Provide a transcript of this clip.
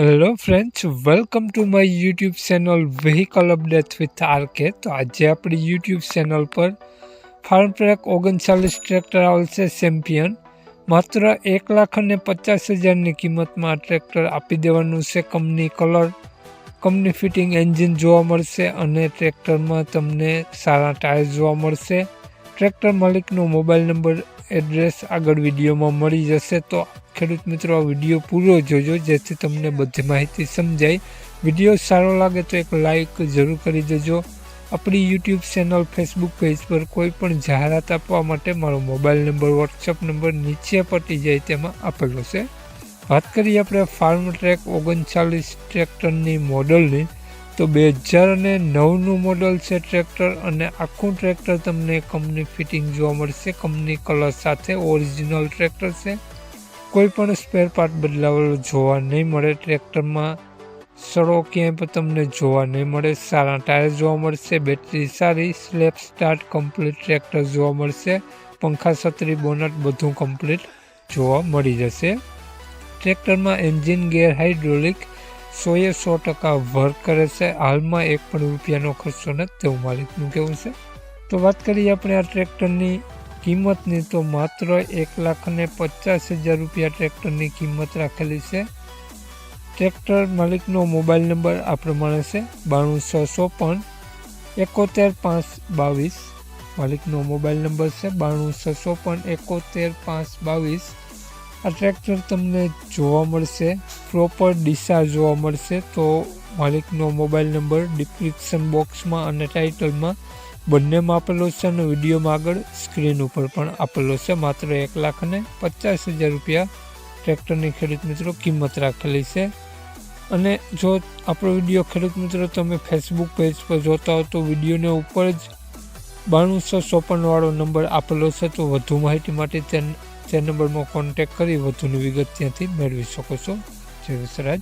Hello friends welcome to my YouTube channel vehicle update with RK તો આજે આપણી YouTube channel પર farm track ઓગણચાલીસ ટ્રેક્ટર આવશે ચેમ્પિયન માત્ર એક લાખ અને પચાસ હજારની કિંમતમાં આ ટ્રેક્ટર આપી દેવાનું છે. Company colour company fitting engine જોવા મળશે અને ટ્રેક્ટરમાં તમને સારા ટાયર જોવા મળશે. ટ્રેક્ટર માલિકનો મોબાઈલ નંબર એડ્રેસ આગળ વિડીયોમાં મળી જશે. તો ખેડૂત મિત્રો, આ વીડિયો પૂરો જોજો, જેથી તમને બધી માહિતી સમજાય. વીડિયો સારો લાગે તો એક લાઇક જરૂર કરી દેજો. આપણી યુટ્યુબ ચેનલ ફેસબુક પેજ પર કોઈ પણ જાહેરાત આપવા માટે મારો મોબાઈલ નંબર વોટ્સઅપ નંબર નીચે પટી જાય તેમાં આપેલો છે. વાત કરીએ આપણે ફાર્મ ટ્રેક ઓગણચાલીસ ટ્રેક્ટરની મોડલની તો બે હજાર અને નવનું મોડલ છે ટ્રેક્ટર અને આખું ટ્રેક્ટર તમને કંપની ફિટિંગ જોવા મળશે. કંપની કલર સાથે ઓરિજિનલ ટ્રેક્ટર છે. કોઈ પણ સ્પેર પાર્ટ બદલાવેલો જોવા નહીં મળે. ટ્રેક્ટરમાં સડો ક્યાંય પણ તમને જોવા નહીં મળે. સારા ટાયર જોવા મળશે. બેટરી સારી સ્લેપ સ્ટાર્ટ કમ્પ્લીટ ટ્રેક્ટર જોવા મળશે. પંખા, છત્રી બોનટ બધું કમ્પ્લીટ જોવા મળી જશે. ટ્રેક્ટરમાં એન્જિન ગેર હાઇડ્રોલિક સોએ સો ટકા વર્ક કરે છે. હાલમાં એક પણ રૂપિયાનો ખર્ચો નથી તેવું માલિકનું કહેવું છે. તો વાત કરીએ આપણે આ ટ્રેક્ટરની કિંમતની, તો માત્ર એક લાખ અને પચાસ હજાર રૂપિયા ટ્રેક્ટરની કિંમત રાખેલી છે. ટ્રેક્ટર માલિકનો મોબાઈલ નંબર આ પ્રમાણે છે, બાણું છ ચોપન એકોતેર પાંચ બાવીસ. માલિકનો મોબાઈલ નંબર છે, બાણું છ પણ એકોતેર પાંચ બાવીસ. આ ટ્રેક્ટર તમને જોવા મળશે. પ્રોપર દિશા જોવા મળશે તો માલિકનો મોબાઈલ નંબર ડિસ્ક્રિપ્શન બોક્સમાં અને ટાઇટલમાં બંનેમાં આપેલો છે અને વિડીયોમાં આગળ સ્ક્રીન ઉપર પણ આપેલો છે. માત્ર એક લાખ અને પચાસ હજાર રૂપિયા ટ્રેક્ટરની ખેડૂત મિત્રો કિંમત રાખેલી છે. અને જો આપણો વીડિયો ખેડૂત મિત્રો તમે ફેસબુક પેજ પર જોતા હો તો વિડીયોને ઉપર જ બાણુંસો ચોપનવાળો નંબર આપેલો છે. તો વધુ માહિતી માટે તે તે નંબરમાં કોન્ટેક કરી વધુની વિગત ત્યાંથી મેળવી શકો છો. જય વિસરાજ